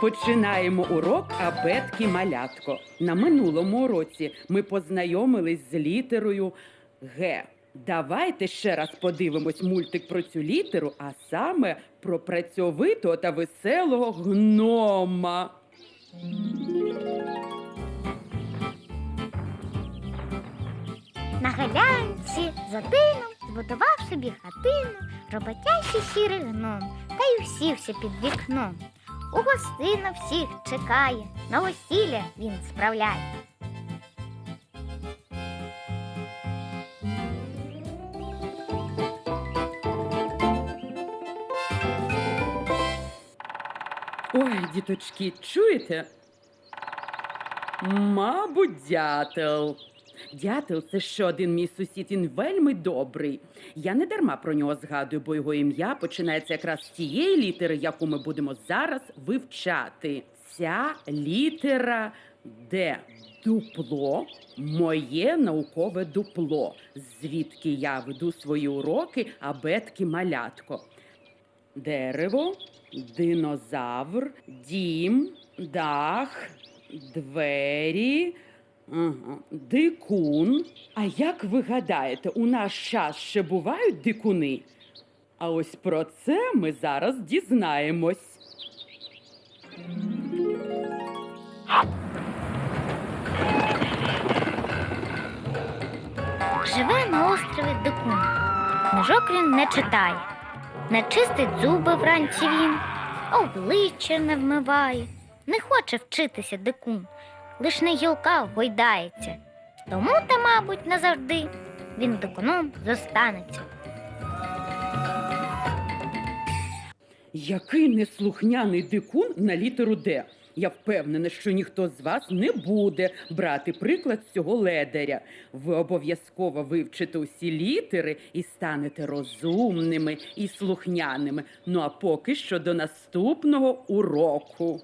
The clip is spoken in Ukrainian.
Починаємо урок абетки малятко. На минулому уроці ми познайомились з літерою Г. Давайте ще раз подивимось мультик про цю літеру, а саме про працьовитого та веселого гнома. На галянці за тином збудував собі хатину роботящий сірий гном, та й усівся під вікном. У гостина всіх чекає, на весілля він справляє. Ой, діточки, чуєте? Мабуть, дятел. Дятел це ще один мій сусід, він вельми добрий. Я не дарма про нього згадую, бо його ім'я починається якраз з тієї літери, яку ми будемо зараз вивчати. Ця літера Д. Дупло моє наукове дупло, звідки я веду свої уроки абетки малятко. Дерево, динозавр, дім, дах, двері, ага, дикун. А як ви гадаєте, у наш час ще бувають дикуни? А ось про це ми зараз дізнаємось. Живе на острові Дикун. Книжок він не читає, не чистить зуби вранці він, обличчя не вмиває. Не хоче вчитися дикун, лиш на гілках гойдається. Тому та, мабуть, назавжди він дикуном зостанеться. Який неслухняний дикун на літеру Д. Я впевнена, що ніхто з вас не буде брати приклад з цього ледаря. Ви обов'язково вивчите усі літери і станете розумними і слухняними. Ну а поки що до наступного уроку.